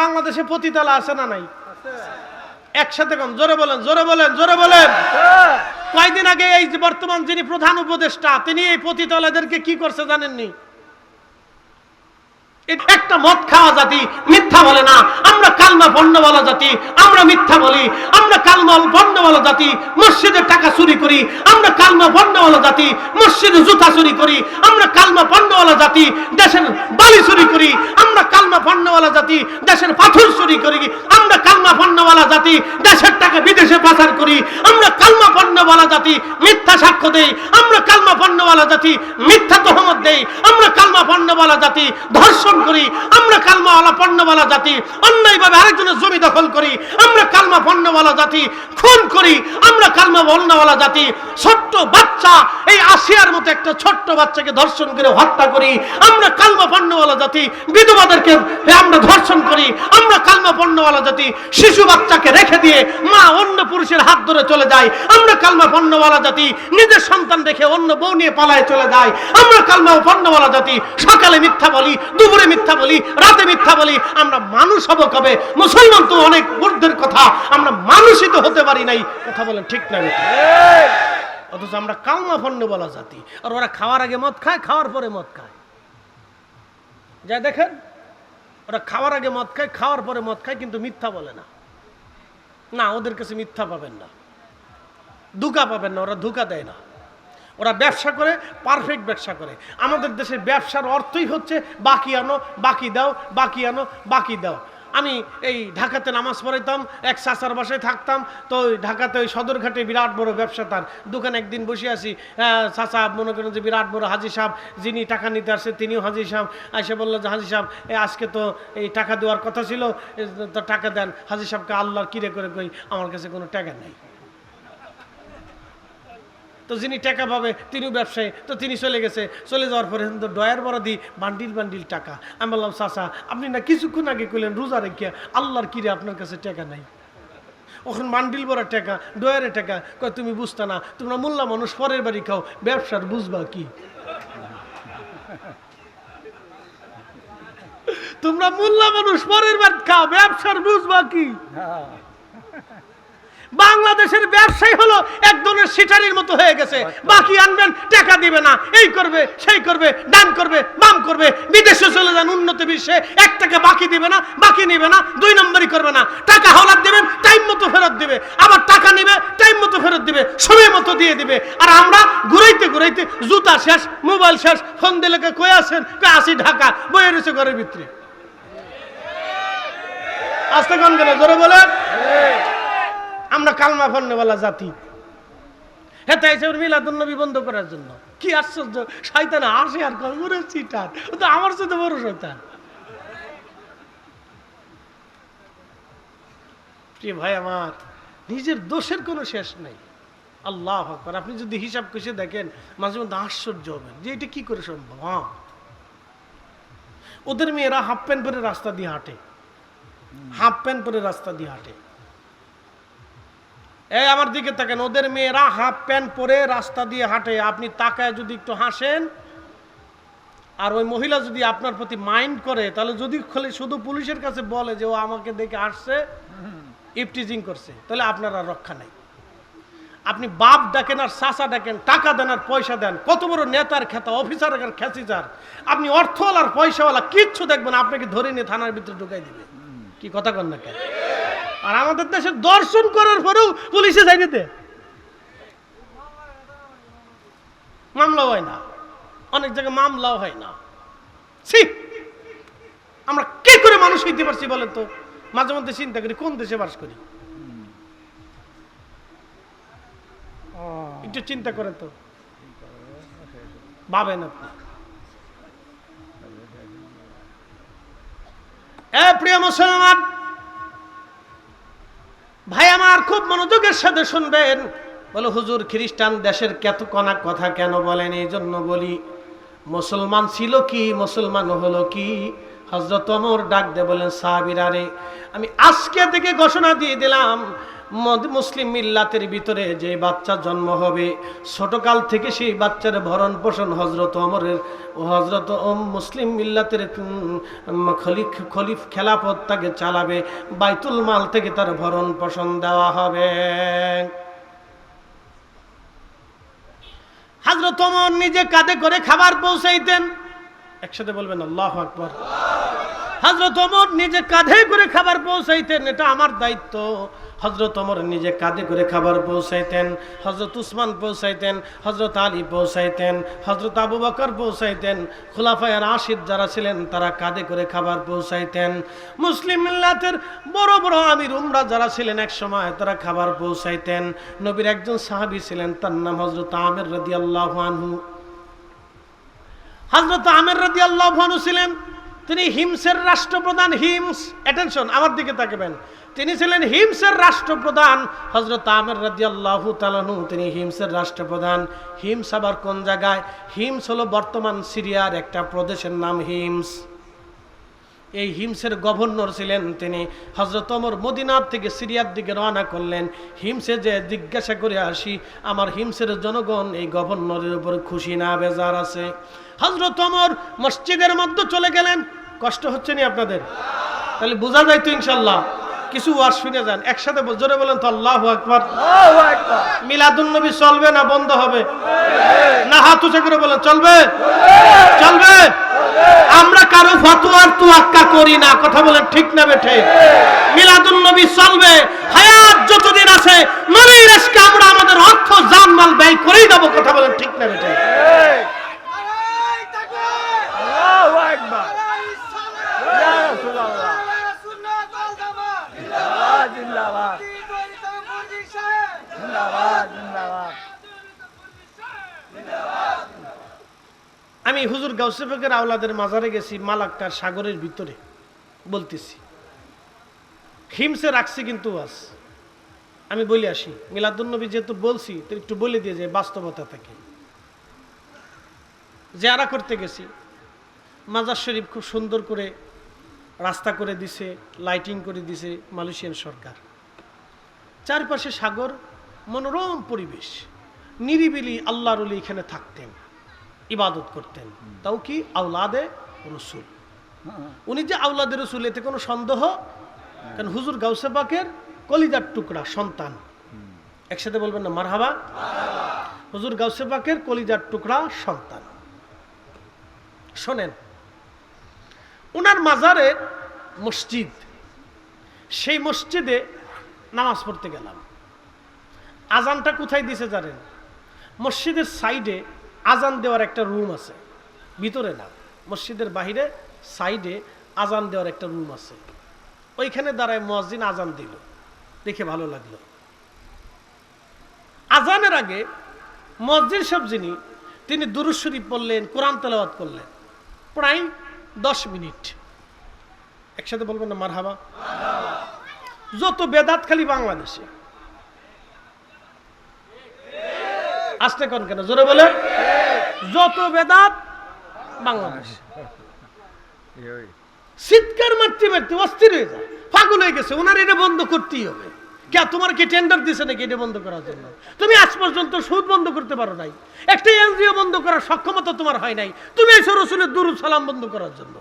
বাংলাদেশে পতিতালা আছে না নাই? একসাথে কম। জোরে বলেন জোরে বলেন জোরে বলেন। কয়দিন আগে এই বর্তমান যিনি প্রধান উপদেষ্টা, তিনি এই পতিতালাদেরকে কি করছে জানেননি? একটা মদ খাওয়া জাতি মিথ্যা বলে না। আমরা কালমা জাতি, আমরা মিথ্যা বলি। আমরা জাতি মসজিদের টাকা চুরি করি। আমরা কালমা জাতি, মসজিদে জুতা চুরি করি। আমরা কালমা বলা জাতি, দেশের বালি চুরি করি। আমরা কালমা জাতি, দেশের পাথর চুরি করি। আমরা কালমা জাতি, দেশের টাকা বিদেশে পাচার করি। আমরা কালমা বলা জাতি, মিথ্যা সাক্ষ্য দেই। আমরা কালমা বলা জাতি, মিথ্যা তহমত দেই। আমরা কালমা বলা জাতি, ধর্ষণ করি, আমরা কালমাওয়ালা পণ্যওয়ালা জাতি, অন্যায়ভাবে আরেকজনের জমি দখল করি, আমরা কালমা পণ্যওয়ালা জাতি, খুন করি, আমরা কালমা পণ্যওয়ালা জাতি, ছোট্ট বাচ্চা, এই আসিয়ার মতো একটা ছোট্ট বাচ্চাকে ধর্ষণ করে হত্যা করি, আমরা কালমা পণ্যওয়ালা জাতি, বিধবাদেরকে আমরা ধর্ষণ করি, আমরা কালমা পণ্যওয়ালা জাতি, শিশু বাচ্চাকে রেখে দিয়ে মা অন্য পুরুষের হাত ধরে চলে যায়, আমরা কালমা পণ্যওয়ালা জাতি, নিজের সন্তান রেখে অন্য বউ নিয়ে পালায় চলে যায়, আমরা কালমা পণ্যওয়ালা জাতি, সকালে মিথ্যা বলি, দুপুরে মিথ্যা বলি, রাতে মিথ্যা বলি, আমরা মানুষ হব কবে? মুসলমান তো অনেক ঊর্ধ্বের কথা, আমরা মানুষই তো হতে পারি নাই। কথা বলেন ঠিক না অথচ আমরা কালমা পণ্য বলা জাতি। আর ওরা খাওয়ার আগে মদ খায়, খাওয়ার পরে মদ খায়। যা দেখেন, ওরা খাওয়ার আগে মদ খায়, খাওয়ার পরে মদ খায়, কিন্তু মিথ্যা বলে না। না, ওদের কাছে মিথ্যা পাবেন না। ধোকা পাবেন না, ওরা ধোকা দেয় না। ওরা ব্যবসা করে পারফেক্ট ব্যবসা করে। আমাদের দেশের ব্যবসার অর্থই হচ্ছে, বাকি আনো, বাকি দাও, বাকি আনো, বাকি দাও। আমি এই ঢাকাতে নামাজ পড়াইতাম, এক চাচার বাসায় থাকতাম, তো ঢাকাতে ওই সদরঘাটে বিরাট বড় ব্যবসা তার। দোকানে একদিন বসে আছি চাচা মনে করেন যে বিরাট বড় হাজি সাহেব, যিনি টাকা নিতে আসে তিনিও হাজি সাহেব। এসে বলল যে, হাজি সাহেব আজকে তো এই টাকা দেওয়ার কথা ছিল তো টাকা দেন। হাজি সাহেবকে আল্লাহর কিরে করে কই, আমার কাছে কোনো টাকা নেই। তো যিনি টাকা পাবে, তিনিও ব্যবসায়ী, তো তিনি চলে গেছে। চলে যাওয়ার পরে তো ডয়ার বড় দিই বান্ডিল বান্ডিল টাকা। আমি বললাম, চাচা, আপনি না কিছুক্ষণ আগে কইলেন, রোজা রেখে আল্লাহর কিরে আপনার কাছে টাকা নাই? ওখানে মান্ডিল বড় টাকা, ডয়ারে টাকা। কয়, তুমি বুঝতে না, তোমরা মোল্লা মানুষ, পরের বাড়ি খাও, ব্যবসার বুঝবা কি? তোমরা মোল্লা মানুষ, পরের বাড়ি খাও, ব্যবসার বুঝবা কি? বাংলাদেশের ব্যবসায়ী হলো এক ধরনের সিটারির মতো হয়ে গেছে। বাকি আনবেন, টাকা দিবে না। এই করবে, সেই করবে ডান করবে, বাম করবে। বিদেশে চলে যান উন্নত বিশ্বে। এক টাকা বাকি দিবে না, বাকি নিবে না, দুই নম্বরই করবে না। টাকা হলার দেবেন টাইম মতো ফেরত দিবে। আবার টাকা নিবে, টাইম মতো ফেরত দিবে, সময় মতো দিয়ে দিবে। আর আমরা ঘুরাইতে ঘুরাইতে জুতা শেষ, মোবাইল শেষ, ফোন দিলে কই আছেন? কই আসি ঢাকা, বয়ে রয়েছে ঘরের ভিতরে। আস্তে কন কেন জোরে বলে কালমা ফন্নওয়ালা জাতি। নিজের দোষের কোনো শেষ নেই। আল্লাহ আপনি যদি হিসাব কষে দেখেন, মাঝে মধ্যে আশ্চর্য হবেন যে এটা কি করে সম্ভব হ্যাঁ? ওদের মেয়েরা হাফ প্যান্ট পরে রাস্তা দিয়ে হাঁটে। হাফ প্যান্ট পরে রাস্তা দিয়ে হাঁটে। এই আমার দিকে তাকান, ওদের মেয়েরা হাফ প্যান্ট পরে রাস্তা দিয়ে হাঁটে। আপনি তাকায় যদি একটু হাসেন, আর ওই মহিলা যদি আপনার প্রতি মাইন্ড করে, তাহলে যদি খালি শুধু পুলিশের কাছে বলে যে ও আমাকে দেখে আসছে ইফটিজিং করছে, তাহলে আপনার আর রক্ষা নাই। আপনি বাপ ডাকেন আর চাচা ডাকেন, টাকা দেন আর পয়সা দেন। কত বড় নেতার খেতা, অফিসার আর খ্যাচিজার আপনি অর্থওয়ালার পয়সাওয়ালা, কিচ্ছু দেখবেন আপনাকে ধরে নিয়ে থানার ভিতরে ঢুকাই দিবে। কি কথা কন না কেন? আর আমাদের দেশে দর্শন করার পরেও পুলিশে যাই নিতে মামলা হয় না। অনেক জায়গায় মামলাও হয় না। আমরা কি করে মানুষ হইতে পারছি বলেন তো? মাঝে মধ্যে চিন্তা করি, কোন দেশে বাস করি? একটু চিন্তা করেন তো। ভাবেন আপনি। এ প্রিয় মুসলমান ভাই আমার খুব মনোযোগের সাথে শুনবেন। বলে, হুজুর, খ্রিস্টান দেশের কত কনা কথা কেন বলেন? এই জন্য বলি, মুসলমান ছিল কি, মুসলমান হলো কি? হজরত অমর ডাক দে বলেন সাহাবিরারে আমি আজকে থেকে ঘোষণা দিয়ে দিলাম মুসলিম মিল্লাতের ভিতরে যে বাচ্চা জন্ম হবে, ছোটকাল থেকে সেই বাচ্চার ভরণ পোষণ হজরত অমরের হজরত ওম মুসলিম মিল্লাতের খলিফ খলিফ খেলাফত তাকে চালাবে, বাইতুল মাল থেকে তার ভরণ পোষণ দেওয়া হবে। হজরত অমর নিজে কাঁধে করে খাবার পৌঁছাইতেন। একসাথে বলবেন, আল্লাহ আকবর। হজরত অমর নিজে কাঁধে করে খাবার পৌঁছাইতেন, এটা আমার দায়িত্ব। হজরত ওমর নিজে কাঁধে করে খাবার পৌঁছাইতেন হজরত উসমান পৌঁছাইতেন হজরত আলী পৌঁছাইতেন হজরত আবু বকর পৌঁছাইতেন খুলাফায়ার আশিদ যারা ছিলেন তারা কাঁধে করে খাবার পৌঁছাইতেন। মুসলিম মিল্লাতের বড় বড় আমির উমরা যারা ছিলেন এক সময় তারা খাবার পৌঁছাইতেন। নবীর একজন সাহাবী ছিলেন, তার নাম হজরত আমের রদি আল্লাহ হজরত আমের রাজি আল্লাহ ছিলেন তিনি হিমসের রাষ্ট্রপ্রধান, হিমস অ্যাটেনশন আমার দিকে তাকাবেন। তিনি ছিলেন হিমসের রাষ্ট্রপ্রধান হজরত আমের রাজি আল্লাহ তালানু তিনি হিমসের রাষ্ট্রপ্রধান। হিমস আবার কোন জায়গায়? হিমস হলো বর্তমান সিরিয়ার একটা প্রদেশের নাম হিমস। এই হিমসের গভর্নর ছিলেন তিনি। হজরত অমর মদিনার থেকে সিরিয়ার দিকে রওনা করলেন। হিমসে যে জিজ্ঞাসা করে আসি, আমার হিমসের জনগণ এই গভর্নরের উপর খুশি না, বেজার আছে? হজরত অমর মসজিদের মধ্যে চলে গেলেন। কষ্ট হচ্ছে নি আপনাদের? তাহলে বোঝা যায় তো ইনশাল্লাহ। কিছু ওয়াজ শুনে যান। একসাথে জোরে বলেন তো আল্লাহ আকবর। মিলাদুন নবী চলবে না বন্ধ হবে? না হাত উঁচা করে বলেন চলবে? চলবে? আমরা কারও ফতোয়ার তুয়াক্কা করি না। কথা বলেন ঠিক না বেঠে? মিলাদুন নবী চলবে। হায়াত যতদিন আছে নবীর আজকে আমরা আমাদের অর্থ জানমাল ব্যয় করেই দেবো কথা গাউসেফেকের আওলাদের মাজারে গেছি মালাক্কার সাগরের ভিতরে। বলতেছি, হিমসে রাখছি কিন্তু আজ আমি বলে আসি মিলাদুন্নবী যেহেতু বলছি, তো একটু বলে দিয়ে যে বাস্তবতা থেকে। জেয়ারা করতে গেছি। মাজার শরীফ খুব সুন্দর করে রাস্তা করে দিছে, লাইটিং করে দিছে মালয়েশিয়ান সরকার। চারপাশে সাগর, মনোরম পরিবেশ। নিরিবিলি আল্লাহর অলি এখানে থাকতেন। ইবাদত করতেন। তাও কি আউলাদে রসুল? উনি যে আউলাদে রসুল এতে কোনো সন্দেহ? কারণ হুজুর গাউসে পাকের কলিজার টুকরা সন্তান। একসাথে বলবেন না মারহাবা? হুজুর গাউসে পাকের কলিজার টুকরা সন্তান। শোনেন ওনার মাজারে মসজিদ সেই মসজিদে নামাজ পড়তে গেলাম। আজানটা কোথায় দিছে জানেন? মসজিদের সাইডে আজান দেওয়ার একটা রুম আছে। ভিতরে না, মসজিদের বাহিরে, সাইডে আজান দেওয়ার একটা রুম আছে। ওইখানে দাঁড়ায় মসজিদ আজান দিল। দেখে ভালো লাগল। আজানের আগে মসজিদ সব যিনি, তিনি দুরুদ শরীফ পড়লেন, কোরআন তেলাওয়াত করলেন। প্রায় দশ মিনিট। একসাথে বলবেন না মারহাবা? যত বেদাত খালি বাংলাদেশে। আসতে কোন কেন? জোরে বলে যত বেদাত, বাংলাদেশ। চিৎকার মারতে মারতে অস্থির হয়ে যায়। পাগল হয়ে গেছে। ওনার এটা বন্ধ করতেই হবে। কে, তোমার কি টেন্ডার দিছে নাকি এটা বন্ধ করার জন্য? তুমি আজ পর্যন্ত সুদ বন্ধ করতে পারো নাই। একটা এনজিও বন্ধ করার সক্ষমতা তোমার হয় নাই। তুমি এই রসুলের দুরুদ সালাম বন্ধ করার জন্য।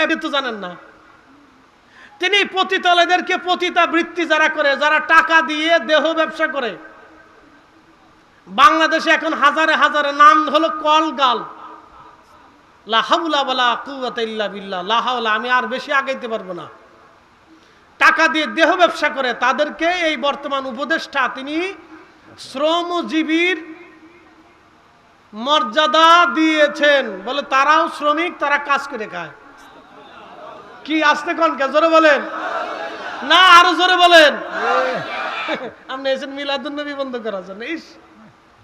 এটা তো জানেন না। তিনি পতিতলেদেরকে পতিতা বৃত্তি যারা করে, যারা টাকা দিয়ে দেহ ব্যবসা করে। বাংলাদেশে এখন হাজারে হাজারে নাম হলো কলগাল। আমি আর বেশি আগাইতে পারব না। টাকা দিয়ে দেহ ব্যবসা করে, তাদেরকে এই বর্তমান উপদেষ্টা তিনি শ্রমজীবীর মর্যাদা দিয়েছেন। বলে তারাও শ্রমিক, তারা কাজ করে খায়। কি আসতে কন কে? জোরে বলেন। না আরও জোরে বলেন। আপনি এসেন মিলাদুন নবী বন্ধ করার জন্য। ইস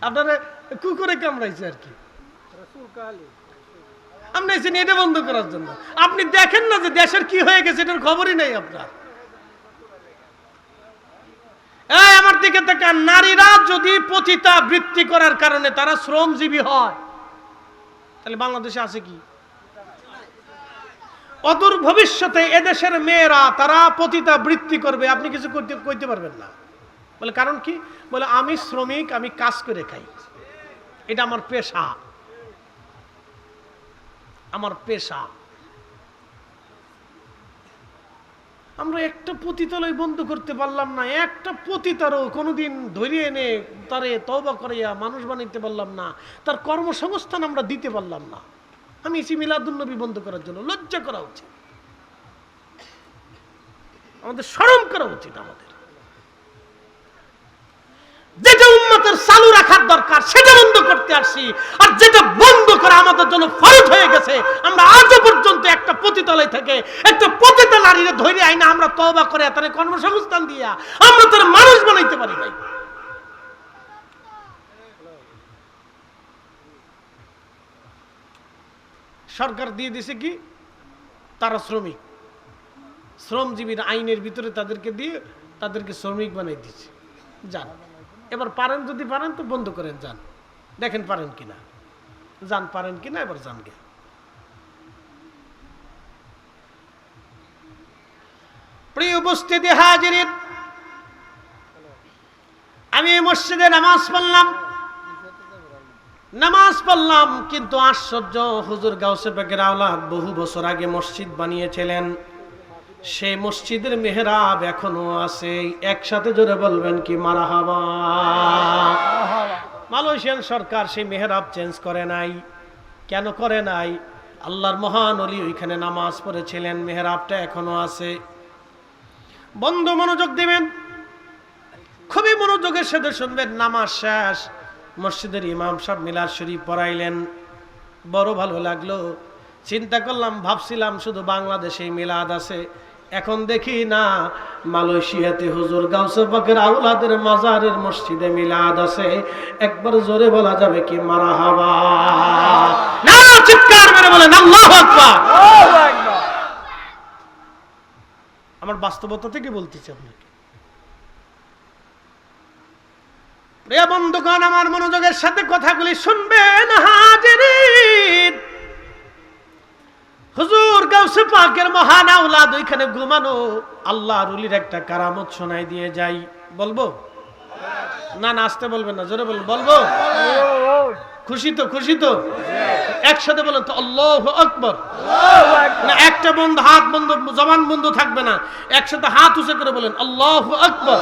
আপনারা কুকুরে কামড়াইছে আর কি। আপনি এসেন এটা বন্ধ করার জন্য। আপনি দেখেন না যে দেশের কি হয়ে গেছে এটার খবরই নেই আপনার। এই আমার দিকে তাকান নারীরা যদি পতিতা বৃত্তি করার কারণে তারা শ্রমজীবী হয় তাহলে বাংলাদেশে আছে কি? অদূর ভবিষ্যতে এদেশের মেয়েরা, তারা পতিতা বৃত্তি করবে। আপনি কিছু করতে কইতে পারবেন না। বলে, কারণ কি? বলে, আমি শ্রমিক, আমি কাজ করে খাই। এটা আমার পেশা। আমার পেশা। আমরা একটা পতিতালয় বন্ধ করতে পারলাম না। একটা পতিতারও কোনোদিন ধরে এনে তারে তওবা করাইয়া মানুষ বানাইতে পারলাম না। তার কর্মসংস্থান আমরা দিতে পারলাম না। আমি এসি মিলাদুন্নবী বন্ধ করার জন্য লজ্জা করা উচিত। আমাদের স্মরণ করা উচিত আমাদের। যেটা উন্নতের চালু রাখার দরকার, সেটা বন্ধ করতে আসছি। আর যেটা বন্ধ করা আমাদের জন্য ফরজ হয়ে গেছে, আমরা আজও পর্যন্ত একটা পতিতালয় থেকে একটা পতিতা নারীরে ধরে আইনা আমরা তওবা করে, তার কর্মসংস্থান দিয়া আমরা তার মানুষ বানাইতে পারি নাই। সরকার দিয়ে দিছে কি? তারা শ্রমিক। শ্রমজীবীর আইনের ভিতরে তাদেরকে দিয়ে তাদেরকে শ্রমিক বানাই দিচ্ছে। যান। এবার পারেন যদি পারেন তো বন্ধ করেন, যান। দেখেন পারেন কিনা। যান পারেন কিনা, এবার যান গে। প্রিয় উপস্থিতি হাজির আমি মসজিদে নামাজ পড়লাম। নামাজ পড়লাম, কিন্তু আশ্চর্য, হুজুর গাউসে বেগের আওলাদ বহু বছর আগে মসজিদ বানিয়েছিলেন। সেই মসজিদের মেহরাব এখনও আছে। একসাথে জোরে বলবেন কি মারা হাবা মালয়েশিয়ান সরকার সেই মেহরাব চেঞ্জ করে নাই। কেন করে নাই? আল্লাহর মহান অলি ওইখানে নামাজ পড়েছিলেন, মেহরাবটা এখনও আছে। বন্ধ মনোযোগ দিবেন, খুবই মনোযোগের সাথে শুনবেন, নামাজ শেষ। মসজিদের ইমাম সাহেব মিলাদ শরীফ পড়াইলেন। বড় ভালো লাগল। চিন্তা করলাম ভাবছিলাম শুধু বাংলাদেশে মিলাদ আছে। এখন দেখি না মালয়েশিয়াতে হুজুর গাউসে পাকের আউলাদের মাজারের মসজিদে মিলাদ আছে। একবার জোরে বলা যাবে কি মারা হাবা চিৎকার মেরে বলেন আল্লাহু আমার বাস্তবতা থেকে বলতেছি আপনাকে। প্রিয় বন্ধুগণ, আমার মনোযোগের সাথে কথাগুলি শুনবেন, হাজিরিন। হুজুর গাউসে পাকের মহান আওলাদ, ওইখানে ঘুমানো আল্লাহ রুলির একটা কারামত শোনাই দিয়ে যাই। বলব না না, আসতে বলবেন না, জোরে বলব বলব? খুশি তো খুশি তো? একসাথে বলেন তো, আল্লাহ আকবর। না, একটা বন্ধ, হাত বন্ধ, জবান বন্ধ থাকবে না। একসাথে হাত উঁচে করে বলেন, আল্লাহ আকবর।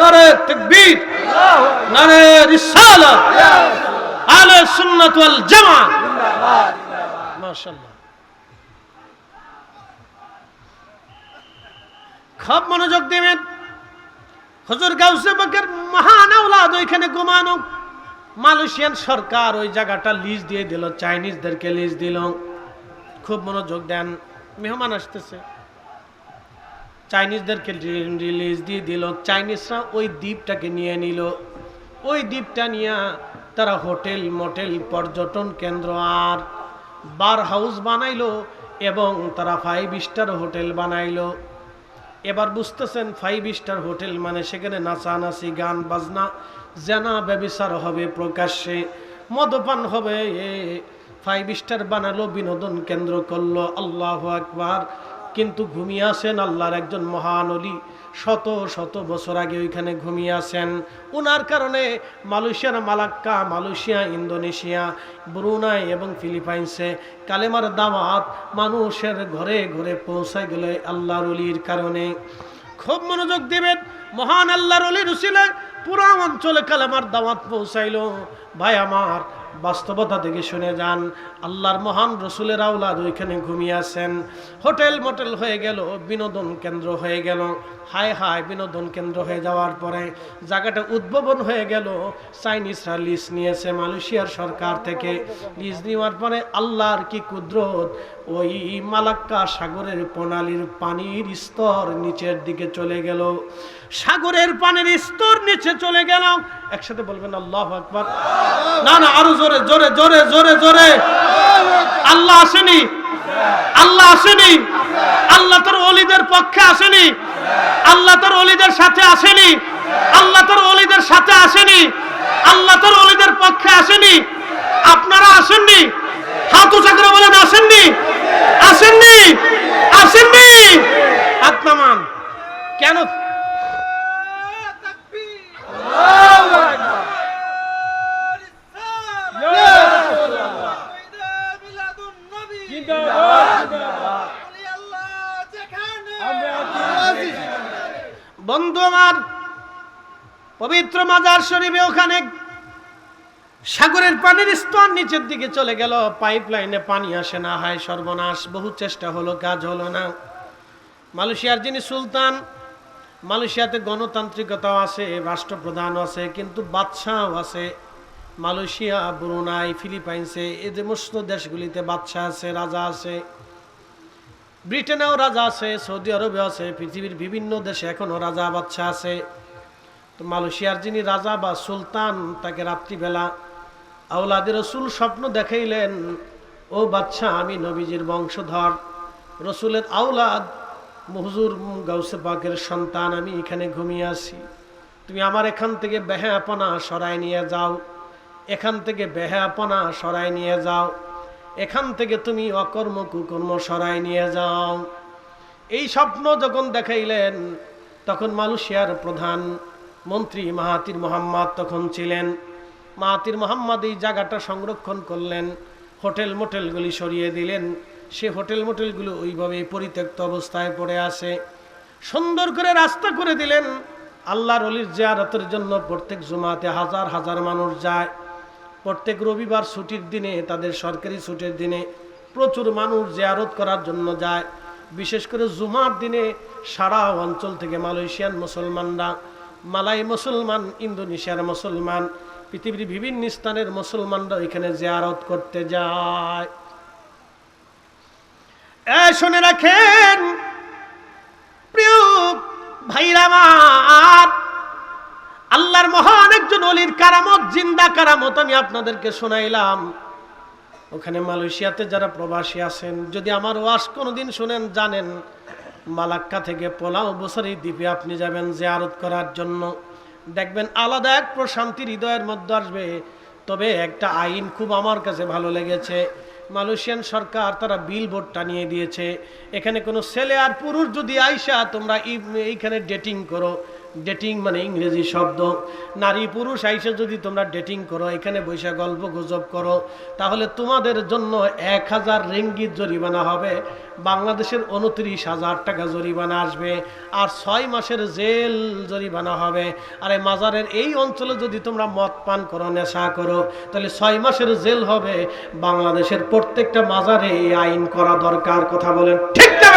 নারে তাকবীর, নারে রিসালাত আলে সুন্নাত ওয়াল জিন্দাবাদ মাশাআল্লাহ। খুব মনোযোগ দিবেন। হুজুর গাউসে বাকের মহান আওলাদ ওইখানে ঘুমানো। মালয়েশিয়ান সরকার ওই জায়গাটা লিজ দিয়ে দিল, চাইনিজদেরকে লিজ দিল। খুব মনোযোগ দেন, মেহমান আসতেছে। চাইনিজদেরকে রিলিজ দিয়ে দিল, চাইনিজরা ওই দ্বীপটাকে নিয়ে নিল। ওই দ্বীপটা নিয়ে তারা হোটেল, মোটেল, পর্যটন কেন্দ্র আর বার হাউস বানাইলো এবং তারা ফাইভ স্টার হোটেল বানাইলো। এবার বুঝতেছেন ফাইভ স্টার হোটেল মানে সেখানে নাচানাচি, গান, বাজনা, জেনা ব্যবিচার হবে প্রকাশ্যে, মদপান হবে। ফাইভ স্টার বানালো, বিনোদন কেন্দ্র করল, আল্লাহ আকবার। কিন্তু ঘুমিয়ে আসেন আল্লাহর একজন মহান অলি। শত শত বছর আগে ওইখানে ঘুমিয়ে আসেন। ওনার কারণে মালয়েশিয়ার মালাক্কা, মালয়েশিয়া, ইন্দোনেশিয়া, ব্রুনাই এবং ফিলিপাইন্সে কালেমার দাওয়াত মানুষের ঘরে ঘরে পৌঁছায় গেলে আল্লাহর অলির কারণে। খুব মনোযোগ দিবেন, মহান আল্লাহর অলির উসিলায় পুরো অঞ্চলে কালেমার দাওয়াত পৌঁছাইলো। ভাই আমার বাস্তবতা থেকে শুনে যান। আল্লাহর মহান রসুলের আউলাদ ওইখানে ঘুমিয়ে আছেন। হোটেল মোটেল হয়ে গেল, বিনোদন কেন্দ্র হয়ে গেল। হায় হায়, বিনোদন কেন্দ্র হয়ে যাওয়ার পরে জায়গাটা উদ্ভাবন হয়ে গেল। চাইনিজরা লিজ নিয়েছে মালয়েশিয়ার সরকার থেকে। লিজ নেওয়ার পরে আল্লাহর কি কুদরত? ওই মালাক্কা সাগরের প্রণালীর পানির স্তর নিচের দিকে চলে গেল। সাগরের পানির স্তর নিচে চলে গেল একসাথে বলবেন, আল্লাহ আকবার। না না, আরও জোরে জোরে জোরে জোরে জোরে। আল্লাহ আসেনি। আল্লাহ আসেনি। আল্লাহ তোর অলিদের পক্ষে আসেনি। আল্লাহ তোর অলিদের সাথে আসেনি। আল্লাহ তোর অলিদের সাথে আসেনি। আল্লাহ তোর অলিদের পক্ষে আসেনি। আপনারা আসেননি। হাত উঁচা বলেন, আসেননি। আসেননি। আসেননি। হাত নামান। কেন আল্লাহু আকবার ইয়া রাসূলুল্লাহ জিন্দাবাদ জিন্দাবাদ আমরা আছি বন্ধু আমার পবিত্র মাজার শরীফে ওখানে সাগরের পানির স্তর নিচের দিকে চলে গেল। পাইপ লাইনে পানি আসে না, হয় সর্বনাশ, বহু চেষ্টা হলো, কাজ হলো না। মালয়েশিয়ার যিনি সুলতান মালয়েশিয়াতে গণতান্ত্রিকতাও আছে, রাষ্ট্রপ্রধানও আছে, কিন্তু বাদশাহও আছে। মালয়েশিয়া, ব্রুনাই, ফিলিপাইন্সে এই যে সমস্ত দেশগুলিতে বাদশাহ আছে, রাজা আছে। ব্রিটেনেও রাজা আছে, সৌদি আরবে আছে, পৃথিবীর বিভিন্ন দেশে এখনও রাজা বাচ্চা আছে। তো মালয়েশিয়ার যিনি রাজা বা সুলতান, তাকে রাত্রিবেলা আউলাদের রসুল স্বপ্ন দেখাইলেন, ও বাচ্চা আমি নবীজির বংশধর। রসুলের আউলাদ মহুজুর গাউসে পাকের সন্তান, আমি এখানে ঘুমিয়ে আছি। তুমি আমার এখান থেকে বেহাপনা সরাই নিয়ে যাও। এখান থেকে বেহাপনা সরাই নিয়ে যাও। এখান থেকে তুমি অকর্ম কুকর্ম সরাই নিয়ে যাও। এই স্বপ্ন যখন দেখাইলেন, তখন মালয়েশিয়ার প্রধান মন্ত্রী মাহাতির মোহাম্মদ তখন ছিলেন। মাহাতির মোহাম্মদ এই জায়গাটা সংরক্ষণ করলেন হোটেল মোটেলগুলি সরিয়ে দিলেন। সে হোটেল মোটেলগুলো ওইভাবে পরিত্যক্ত অবস্থায় পড়ে আসে সুন্দর করে রাস্তা করে দিলেন। আল্লাহর অলির জিয়ারতের জন্য প্রত্যেক জুমাতে হাজার হাজার মানুষ যায়। প্রত্যেক রবিবার ছুটির দিনে, তাদের সরকারি ছুটির দিনে প্রচুর মানুষ জিয়ারত করার জন্য যায়। বিশেষ করে জুমার দিনে সারা অঞ্চল থেকে মালয়েশিয়ান মুসলমানরা, মালাই মুসলমান, ইন্দোনেশিয়ার মুসলমান, পৃথিবীর বিভিন্ন স্থানের মুসলমানরা এখানে জিয়ারত করতে যায়। শুনে রাখেন, প্রিয় ভাইরা আল্লাহর মহান একজন অলির কারামত, জিন্দা কারামত আমি আপনাদেরকে শোনাইলাম। ওখানে মালয়েশিয়াতে যারা প্রবাসী আছেন, যদি আমার ওয়াশ কোনোদিন শুনেন, জানেন, মালাক্কা থেকে পোলাও বছরই দ্বীপে আপনি যাবেন জিয়ারত করার জন্য। দেখবেন আলাদা এক প্রশান্তি হৃদয়ের মধ্যে আসবে, তবে একটা আইন খুব আমার কাছে ভালো লেগেছে। মালয়েশিয়ান সরকার তারা বিল বোর্ড টানিয়ে দিয়েছে। এখানে কোনো ছেলে আর পুরুষ যদি আইসা তোমরা এইখানে ডেটিং করো ডেটিং মানে ইংরেজি শব্দ। নারী পুরুষ আইসে যদি তোমরা ডেটিং করো, এখানে বৈশা গল্প গুজব করো, তাহলে তোমাদের জন্য এক হাজার রিঙ্গিত জরিমানা হবে। বাংলাদেশের উনত্রিশ হাজার টাকা জরিমানা আসবে আর ছয় মাসের জেল জরিমানা হবে। আর এই মাজারের এই অঞ্চলে যদি তোমরা মদ পান করো, নেশা করো, তাহলে ছয় মাসের জেল হবে। বাংলাদেশের প্রত্যেকটা মাজারে এই আইন করা দরকার, কথা বলেন। ঠিক না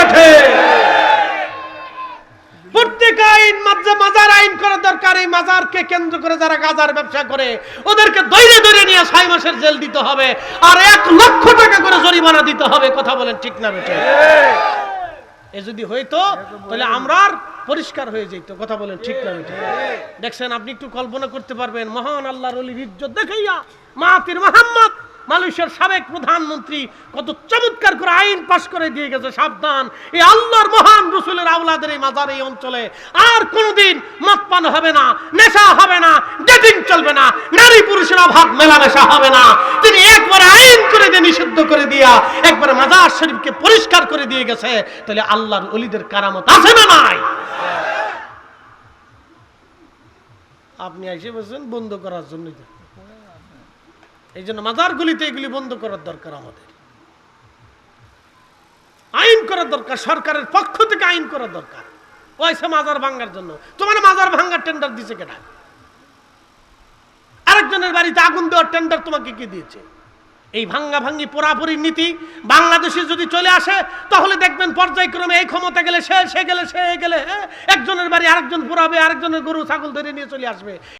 মাঝে মাজার আইন করা দরকার, এই মাজারকে কেন্দ্র করে যারা গাজার ব্যবসা করে, ওদেরকে দৈরে দৈরে নিয়ে ছয় মাসের জেল দিতে হবে আর এক লক্ষ টাকা করে জরিমানা দিতে হবে, কথা বলেন ঠিক না বেটে এ যদি হইতো, তাহলে আমরা পরিষ্কার হয়ে যেত, কথা বলেন ঠিক না বেটে দেখছেন, আপনি একটু কল্পনা করতে পারবেন, মহান আল্লাহর অলির ইজ্জত দেখাইয়া মাহাতির মোহাম্মদ মালয়েশিয়ার সাবেক প্রধানমন্ত্রী কত চমৎকার করে আইন পাশ করে দিয়ে গেছে, সাবধান। এই আল্লাহর মহান রসুলের আওলাদের এই মাজার এই অঞ্চলে। আর কোনোদিন মদ পান হবে না, নেশা হবে না ডেটিং চলবে না, নারী পুরুষের অভাব, মেলামেশা হবে না। তিনি একবারে আইন করে দিয়ে, নিষিদ্ধ করে দিয়া, একবারে মাজার শরীফকে পরিষ্কার করে দিয়ে গেছে। তাহলে আল্লাহর অলিদের কারামত আছে না নাই? আপনি এসে বলছেন বন্ধ করার জন্য এই জন্য মাজারগুলিতে এগুলি বন্ধ করার দরকার আমাদের। আইন করার দরকার, সরকারের পক্ষ থেকে আইন করার দরকার। ওইসে মাজার ভাঙ্গার জন্য। তোমার মাজার ভাঙ্গার টেন্ডার দিছে কেনা আরেকজনের বাড়িতে আগুন দেওয়ার টেন্ডার তোমাকে কি দিয়েছে? এই ভাঙ্গা ভাঙ্গি পোড়াপুরি নীতি বাংলাদেশে যদি চলে আসে, তাহলে দেখবেন পর্যায়ক্রমে এই ক্ষমতা গেলে সে সে গেলে সে গেলে হ্যাঁ? একজনের বাড়ি আরেকজন পোড়াবে, আরেকজনের গরু, ছাগল ধরে নিয়ে চলে আসবে।